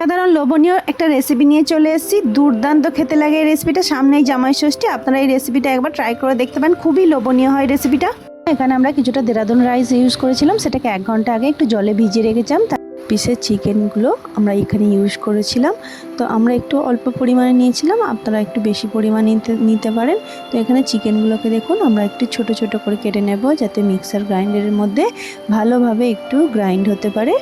সাধারণ লোভনীয় একটা রেসিপি নিয়ে চলে এসেছি। দুর্দান্ত খেতে লাগে এই রেসিপিটা সামনেই জামাই ষষ্ঠী। আপনারা এই রেসিপিটা একবার ট্রাই করে দেখতে পারেন। খুবই লোভনীয় হয় রেসিপিটা এখানে আমরা কিছুটা দেরাদুন রাইস ইউজ করেছিলাম। সেটাকে এক ঘণ্টা আগে একটু জলে ভিজিয়ে রেখেছিলাম। তার পিসের চিকেনগুলো আমরা এখানে ইউজ করেছিলাম। তো আমরা একটু অল্প পরিমাণে নিয়েছিলাম। আপনারা একটু বেশি পরিমাণে নিতে পারেন। তো এখানে চিকেনগুলোকে দেখুন, আমরা একটু ছোট ছোট করে কেটে নেব। যাতে মিক্সার গ্রাইন্ডারের মধ্যে ভালোভাবে একটু গ্রাইন্ড হতে পারে।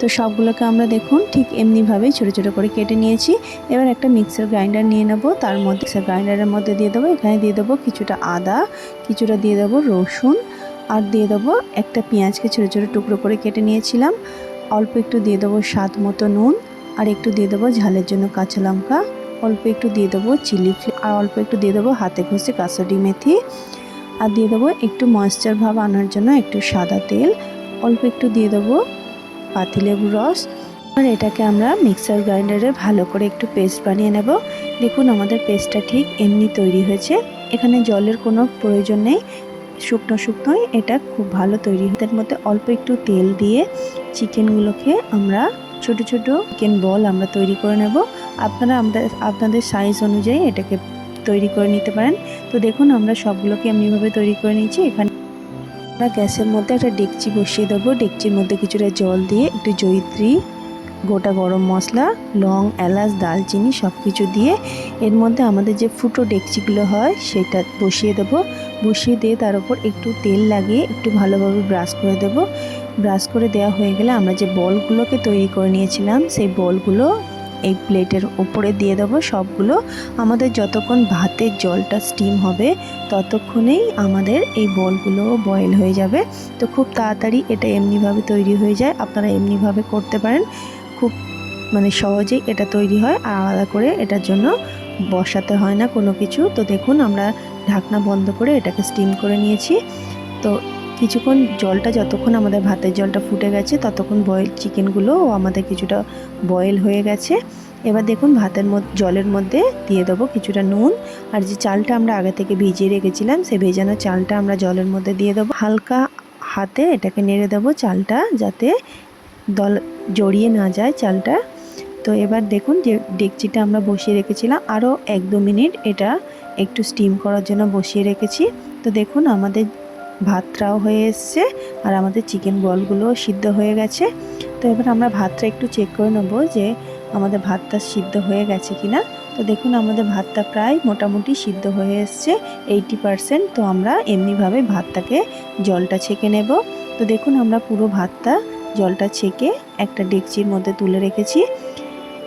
তো সবগুলোকে আমরা দেখুন, ঠিক এমনিভাবেই ছোটো ছোটো করে কেটে নিয়েছি। এবার একটা মিক্সার গ্রাইন্ডার নিয়ে নেব। তার মধ্যে মিক্সার গ্রাইন্ডারের মধ্যে দিয়ে দেবো। এখানে দিয়ে দেবো কিছুটা আদা, কিছুটা দিয়ে দেবো রসুন, আর দিয়ে দেবো একটা পেঁয়াজকে ছোটো ছোটো টুকরো করে কেটে নিয়েছিলাম। অল্প একটু দিয়ে দেবো স্বাদ মতো নুন, আর একটু দিয়ে দেবো ঝালের জন্য কাঁচা লঙ্কা। অল্প একটু দিয়ে দেবো চিলি আর অল্প একটু দিয়ে দেবো হাতে ঘষে কাসুরি মেথি। আর দিয়ে দেবো একটু ময়েশ্চার ভাব আনার জন্য একটু সাদা তেল। অল্প একটু দিয়ে দেবো পাতিলেবুর রস। আর এটাকে আমরা মিক্সার গ্রাইন্ডারে ভালো করে একটু পেস্ট বানিয়ে নেব। দেখুন আমাদের পেস্টটা ঠিক এমনি তৈরি হয়েছে। এখানে জলের কোনো প্রয়োজন নেই। শুকনো শুকনোই এটা খুব ভালো তৈরি হয়। এর মধ্যে অল্প একটু তেল দিয়ে চিকেনগুলোকে আমরা ছোট ছোট চিকেন বল আমরা তৈরি করে নেব। আপনারা আমাদের, আপনাদের সাইজ অনুযায়ী এটাকে তৈরি করে নিতে পারেন। তো দেখুন আমরা সবগুলোকে এমনিভাবে তৈরি করে নিয়েছি। এখানে আমরা গ্যাসের মধ্যে একটা ডেকচি বসিয়ে দেবো। ডেকচির মধ্যে কিছুটা জল দিয়ে একটু জয়িত্রী, গোটা গরম মশলা, লং, এলাচ দালচিনি সব কিছু দিয়ে এর মধ্যে আমাদের যে ফুটো ডেকচিগুলো হয় সেটা বসিয়ে দেবো। বসিয়ে দিয়ে তার উপর একটু তেল লাগিয়ে একটু ভালোভাবে ব্রাশ করে দেব। ব্রাশ করে দেওয়া হয়ে গেলে আমরা যে বলগুলোকে তৈরি করে নিয়েছিলাম, সেই বলগুলো এই প্লেটের ওপরে দিয়ে দেবো সবগুলো। আমাদের যতক্ষণ ভাতের জলটা স্টিম হবে, ততক্ষণেই আমাদের এই বলগুলো বয়েল হয়ে যাবে। তো খুব তাড়াতাড়ি এটা এমনিভাবে তৈরি হয়ে যায়। আপনারা এমনিভাবে করতে পারেন। খুব মানে সহজেই এটা তৈরি হয় আর আলাদা করে এটার জন্য বসাতে হয় না কোনো কিছু। তো দেখুন আমরা ঢাকনা বন্ধ করে এটাকে স্টিম করে নিয়েছি। তো কিছুক্ষণ জলটা যতক্ষণ আমাদের ভাতের জলটা ফুটে গেছে, ততক্ষণ বয়েল চিকেনগুলোও আমাদের কিছুটা বয়েল হয়ে গেছে। এবার দেখুন ভাতের মধ্যে, জলের মধ্যে দিয়ে দেবো কিছুটা নুন। আর যে চালটা আমরা আগে থেকে ভিজিয়ে রেখেছিলাম সেই ভেজানো চালটা আমরা জলের মধ্যে দিয়ে দেবো। হালকা হাতে এটাকে নেড়ে দেবো চালটা যাতে দল, জড়িয়ে না যায় চালটা। তো এবার দেখুন যে ডেকচিটা আমরা বসিয়ে রেখেছিলাম আরও এক দু মিনিট এটা একটু স্টিম করার জন্য বসিয়ে রেখেছি। তো দেখুন আমাদের ভাতটাও হয়ে এসছে আর আমাদের চিকেন বলগুলোও সিদ্ধ হয়ে গেছে। তো এবার আমরা ভাতটা একটু চেক করে নেব যে আমাদের ভাতটা সিদ্ধ হয়ে গেছে কি না তো দেখুন, আমাদের ভাতটা প্রায় মোটামুটি সিদ্ধ হয়ে এসছে এইটি পারসেন্ট তো আমরা এমনিভাবে ভাতটাকে জলটা ছেঁকে নেব। তো দেখুন, আমরা পুরো ভাতটা জলটা ছেঁকে একটা ডেকচির মধ্যে তুলে রেখেছি।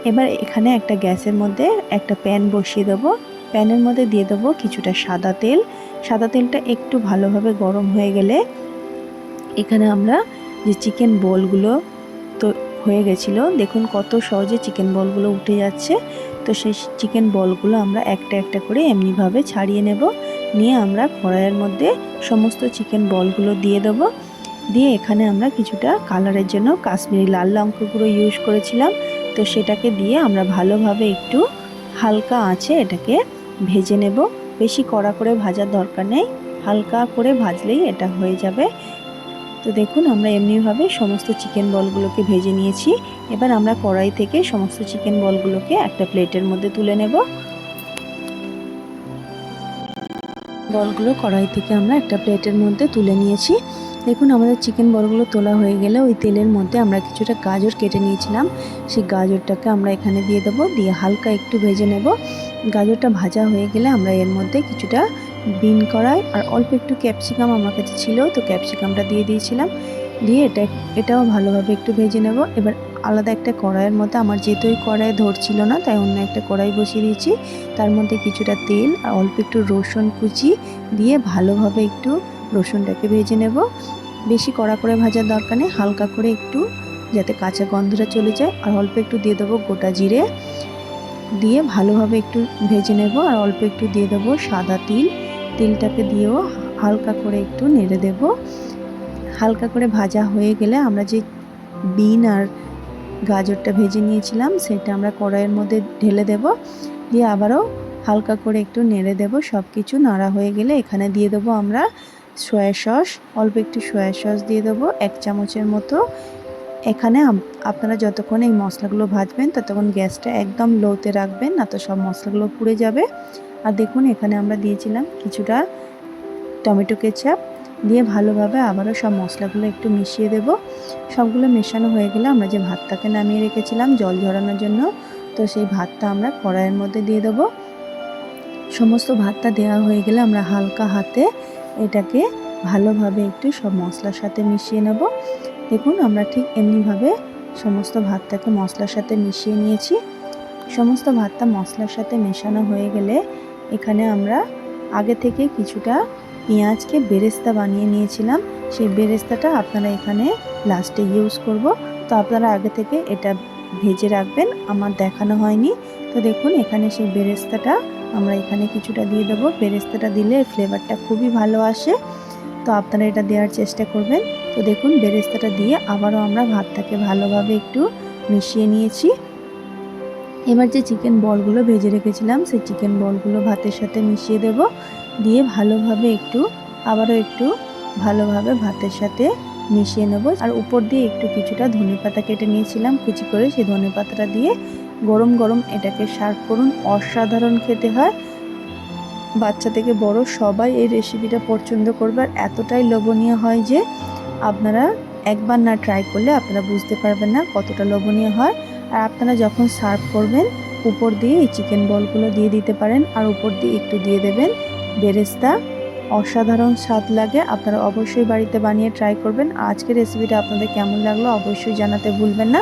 এবার এখানে একটা গ্যাসের মধ্যে একটা প্যান বসিয়ে দেবো। প্যানের মধ্যে দিয়ে দেবো কিছুটা সাদা তেল। সাদা তেলটা একটু ভালোভাবে গরম হয়ে গেলে এখানে আমরা যে চিকেন বলগুলো তো হয়ে গেছিল, দেখুন কত সহজে চিকেন বলগুলো উঠে যাচ্ছে। তো সেই চিকেন বলগুলো আমরা একটা একটা করে এমনিভাবে ছাড়িয়ে নেব। নিয়ে আমরা কড়াইয়ের মধ্যে সমস্ত চিকেন বলগুলো দিয়ে দেবো। দিয়ে এখানে আমরা কিছুটা কালারের জন্য কাশ্মীরি লাল লঙ্কা গুঁড়ো ইউজ করেছিলাম। তো সেটাকে দিয়ে আমরা ভালোভাবে একটু হালকা আঁচে এটাকে ভেজে নেব। বেশি কড়া করে ভাজার দরকার নেই, হালকা করে ভাজলেই এটা হয়ে যাবে। তো দেখুন, আমরা এমনিভাবে সমস্ত চিকেন বলগুলোকে ভেজে নিয়েছি। এবার আমরা কড়াই থেকে সমস্ত চিকেন বলগুলোকে একটা প্লেটের মধ্যে তুলে নেব। বলগুলো কড়াই থেকে আমরা একটা প্লেটের মধ্যে তুলে নিয়েছি। দেখুন, আমাদের চিকেন বলগুলো তোলা হয়ে গেলে ওই তেলের মধ্যে আমরা কিছুটা গাজর কেটে নিয়েছিলাম। সেই গাজরটাকে আমরা এখানে দিয়ে দেবো, দিয়ে হালকা একটু ভেজে নেব। গাজরটা ভাজা হয়ে গেলে আমরা এর মধ্যে কিছুটা বিন করাই আর অল্প একটু ক্যাপসিকাম আমার কাছে ছিল, তো ক্যাপসিকামটা দিয়ে দিয়েছিলাম। দিয়ে এটা এটাও ভালোভাবে একটু ভেজে নেব। এবার আলাদা একটা কড়াইয়ের মধ্যে, আমার যেহেতু ওই কড়াই ধরছিল না, তাই অন্য একটা কড়াই বসিয়ে দিয়েছি। তার মধ্যে কিছুটা তেল আর অল্প একটু রসুন কুচি দিয়ে ভালোভাবে একটু রসুনটাকে ভেজে নেব। বেশি কড়া করে ভাজার দরকার নেই, হালকা করে একটু, যাতে কাঁচা গন্ধটা চলে যায়। আর অল্প একটু দিয়ে দেবো গোটা জিরে। দিয়ে ভালোভাবে একটু ভেজে নেব আর অল্প একটু দিয়ে দেবো সাদা তিল। তিলটাকে দিয়েও হালকা করে একটু নেড়ে দেব। হালকা করে ভাজা হয়ে গেলে আমরা যে বিন আর গাজরটা ভেজে নিয়েছিলাম, সেটা আমরা কড়াইয়ের মধ্যে ঢেলে দেব। দিয়ে আবারও হালকা করে একটু নেড়ে দেব। সব কিছু নাড়া হয়ে গেলে এখানে দিয়ে দেবো আমরা সয়া সস। অল্প একটু সয়া সস দিয়ে দেবো, এক চামচের মতো। এখানে আপনারা যতক্ষণ এই মশলাগুলো ভাজবেন, ততক্ষণ গ্যাসটা একদম লোতে রাখবেন, না তো সব মশলাগুলো পুড়ে যাবে। আর দেখুন, এখানে আমরা দিয়েছিলাম কিছুটা টমেটো কেচাপ। দিয়ে ভালোভাবে আবারও সব মশলাগুলো একটু মিশিয়ে দেব। সবগুলো মেশানো হয়ে গেলে আমরা যে ভাতটাকে নামিয়ে রেখেছিলাম জল ঝরানোর জন্য, তো সেই ভাতটা আমরা কড়াইয়ের মধ্যে দিয়ে দেবো। সমস্ত ভাতটা দেওয়া হয়ে গেলে আমরা হালকা হাতে এটাকে ভালোভাবে একটু সব মশলার সাথে মিশিয়ে নেব। দেখুন, আমরা ঠিক এমনিভাবে সমস্ত ভাতটাকে মশলার সাথে মিশিয়ে নিয়েছি। সমস্ত ভাতটা মশলার সাথে মেশানো হয়ে গেলে এখানে আমরা আগে থেকে কিছুটা পেঁয়াজকে বেরেস্তা বানিয়ে নিয়েছিলাম। সেই বেরেস্তাটা আপনারা এখানে লাস্টে ইউজ করব। তো আপনারা আগে থেকে এটা ভেজে রাখবেন, আমার দেখানো হয়নি। তো দেখুন, এখানে সেই বেরেস্তাটা আমরা এখানে কিছুটা দিয়ে দেবো। বেরেস্তাটা দিলে ফ্লেভারটা খুবই ভালো আসে। তো আপনারা এটা দেওয়ার চেষ্টা করবেন। তো দেখুন, বেরেস্তাটা দিয়ে আবারও আমরা ভাতটাকে ভালোভাবে একটু মিশিয়ে নিয়েছি। এবার যে চিকেন বলগুলো ভেজে রেখেছিলাম, সেই চিকেন বলগুলো ভাতের সাথে মিশিয়ে দেব। দিয়ে ভালোভাবে একটু, আবারও একটু ভালোভাবে ভাতের সাথে মিশিয়ে নেব। আর উপর দিয়ে একটু কিছুটা ধনে পাতা কেটে নিয়েছিলাম, কুচি করে সেই ধনে পাতাটা দিয়ে গরম গরম এটাকে সার্ভ করুন। অসাধারণ খেতে হয়। বাচ্চা থেকে বড় সবাই এই রেসিপিটা পছন্দ করবে। আর এতটাই লোভনীয় হয় যে আপনারা একবার না ট্রাই করলে আপনারা বুঝতে পারবেন না কতটা লোভনীয় হয়। আর আপনারা যখন সার্ভ করবেন, উপর দিয়ে এই চিকেন বলগুলো দিয়ে দিতে পারেন আর উপর দিয়ে একটু দিয়ে দেবেন। বেরেস্তা, অসাধারণ স্বাদ লাগে, আপনারা অবশ্যই বাড়িতে বানিয়ে ট্রাই করবেন। আজকের রেসিপিটা আপনাদের কেমন লাগল অবশ্যই জানাতে ভুলবেন না।